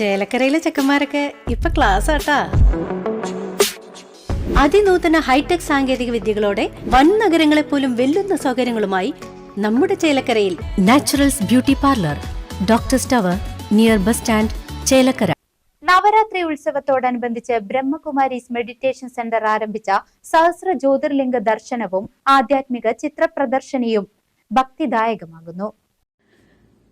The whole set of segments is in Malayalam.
ചേലക്കരയിലെ ചെക്കന്മാരൊക്കെ ഇപ്പൊ ക്ലാസ് ആട്ടാ. അതിനൂതന ഹൈടെക് സാങ്കേതിക വിദ്യകളോടെ വൻ നഗരങ്ങളെ പോലും വെല്ലുന്ന സൗകര്യങ്ങളുമായി നമ്മുടെ ചേലക്കരയിൽ Naturals beauty parlour doctor tower near bus stand Chelakkara. Navaratri ഉത്സവത്തോടനുബന്ധിച്ച് Brahma Kumaris meditation centre ആരംഭിച്ച സഹസ്ര ജ്യോതിർലിംഗ ദർശനവും ആധ്യാത്മിക ചിത്ര പ്രദർശനിയും ഭക്തിദായകമാകുന്നു.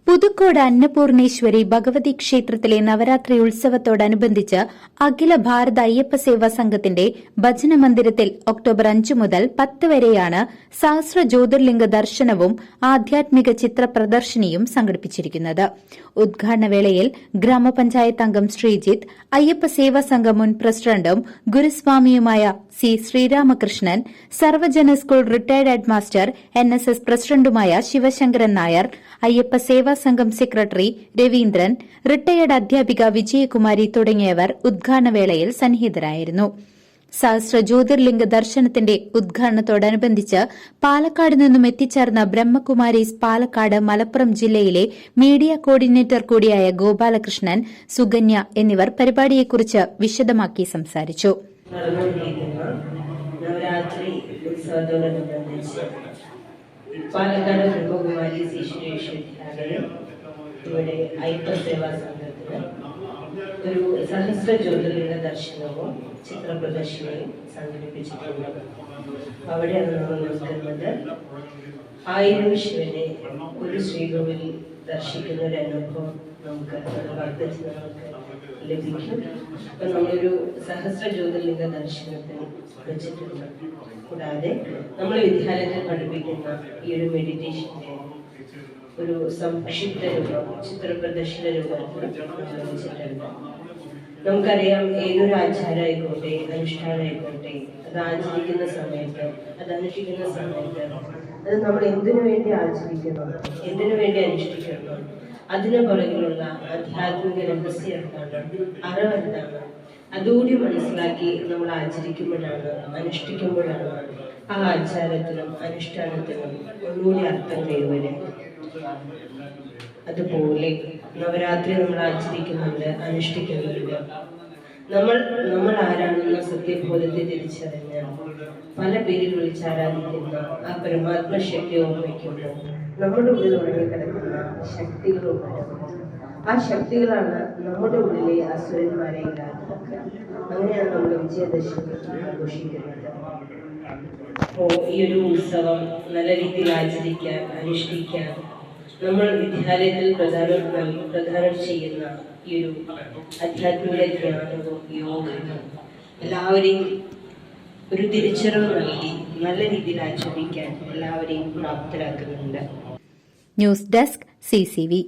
പുതുക്കോട് അന്നപൂർണേശ്വരി ഭഗവതി ക്ഷേത്രത്തിലെ നവരാത്രി ഉത്സവത്തോടനുബന്ധിച്ച് അഖില ഭാരത അയ്യപ്പ സേവാ സംഘത്തിന്റെ ഭജന മന്ദിരത്തിൽ ഒക്ടോബർ അഞ്ചു മുതൽ പത്ത് വരെയാണ് സഹസ്ര ജ്യോതിർലിംഗ ദർശനവും ആധ്യാത്മിക ചിത്ര പ്രദർശനിയും സംഘടിപ്പിച്ചിരിക്കുന്നത്. ഉദ്ഘാടനവേളയിൽ ഗ്രാമപഞ്ചായത്ത് അംഗം ശ്രീജിത്ത് അയ്യപ്പ സേവാ സംഘം മുൻ പ്രസിഡന്റും ഗുരുസ്വാമിയുമായ C Sreeramakrishnan Sarvajana school retired headmaster NSS N S S പ്രസിഡന്റുമായ ശിവശങ്കരൻ നായർ അയ്യപ്പ സേവാ സംഘം സെക്രട്ടറി രവീന്ദ്രൻ റിട്ടയേർഡ് അധ്യാപിക വിജയകുമാരി തുടങ്ങിയവർ ഉദ്ഘാടനവേളയിൽ സന്നിഹിതരായിരുന്നു. സഹസ്ര ജ്യോതിർലിംഗ ദർശനത്തിന്റെ ഉദ്ഘാടനത്തോടനുബന്ധിച്ച് പാലക്കാട് നിന്നും എത്തിച്ചേർന്ന ബ്രഹ്മകുമാരീസ് പാലക്കാട് മലപ്പുറം ജില്ലയിലെ മീഡിയ കോർഡിനേറ്റർ കൂടിയായ ഗോപാലകൃഷ്ണൻ സുഗന്യ എന്നിവർ പരിപാടിയെക്കുറിച്ച് വിശദമാക്കി സംസാരിച്ചു. നവരാത്രി പാലക്കാട് ബ്രഹ്മകുമാരി ശിശുരേഷ് വിദ്യാലയം ഇവിടെ അയ്യപ്പ സേവാ സംഘത്തിന് ഒരു സഹസ്ര ജ്യോതിർലിംഗ ദർശനവും ചിത്ര പ്രദർശനവും സംഘടിപ്പിച്ചിട്ടുണ്ട്. അവിടെയാണ് നമ്മൾ നിൽക്കുന്നത്. ആയിരം ശിവനെ ഒരു ശ്രീകോവിൽ ദർശിക്കുന്ന ഒരു അനുഭവം നമുക്ക് വർദ്ധിച്ച് നമുക്ക് ലഭിക്കും. അപ്പൊ നമ്മളൊരു സഹസ്ര ജ്യോതിർലിംഗ ദർശനത്തിന് വെച്ചിട്ടുണ്ട്. കൂടാതെ നമ്മൾ വിദ്യാലയത്തിൽ പഠിപ്പിക്കുന്ന ഈ ഒരു മെഡിറ്റേഷന്റെ ഒരു സംക്ഷിപ്ത രൂപം ചിത്ര പ്രദർശന രൂപത്തിൽ നമുക്കറിയാം ഏതൊരു ആചാരമായിക്കോട്ടെ അനുഷ്ഠാനമായിക്കോട്ടെ അത് ആചരിക്കുന്ന സമയത്ത് അത് അനുഷ്ഠിക്കുന്ന സമയത്ത് അത് നമ്മൾ എന്തിനു വേണ്ടി ആചരിക്കുന്നു എന്തിനു വേണ്ടി അനുഷ്ഠിക്കുന്നു? അതിന് പുറകിലുള്ള ആധ്യാത്മിക രഹസ്യം എന്താണ്? അതുകൂടി മനസ്സിലാക്കി നമ്മൾ ആചരിക്കുമ്പോഴാണ് അനുഷ്ഠിക്കുമ്പോഴാണ് ആ ആചാരത്തിനും അനുഷ്ഠാനത്തിനും ഒന്നുകൂടി അർത്ഥം കൈവരും അതുപോലെ നവരാത്രി നമ്മൾ ആചരിക്കുന്നുണ്ട് അനുഷ്ഠിക്കുന്നുണ്ട്. നമ്മൾ നമ്മൾ ആരാണെന്ന സത്യബോധത്തെ തിരിച്ചറിഞ്ഞ് പല പേരിൽ വിളിച്ചാരാധിക്കുന്ന ആ പരമാത്മ ശക്തി ഓർമ്മിക്കുമ്പോൾ നമ്മുടെ ഉള്ളിൽ ഉറങ്ങിക്കിടക്കുന്ന ശക്തികളും ആ ശക്തികളാണ് നമ്മുടെ ഉള്ളിലെ അസുരന്മാരെ ഇല്ലാതാക്കുക. അങ്ങനെയാണ് നമ്മൾ വിജയദശമി ആഘോഷിക്കുന്നത്. അപ്പോൾ ഈ ഒരു ഉത്സവം നല്ല രീതിയിൽ ആചരിക്കാൻ അനുഷ്ഠിക്കാൻ നമ്മൾ വിദ്യാലയത്തിൽ പ്രധാനം പ്രധാനം ചെയ്യുന്ന ഈ ഒരു ആധ്യാത്മിക ധ്യാനവും യോഗവും എല്ലാവരെയും ഒരു തിരിച്ചറിവ് നൽകി നല്ല രീതിയിൽ ആചരിക്കാൻ എല്ലാവരെയും പ്രാപ്തരാക്കുന്നുണ്ട്. News desk CCV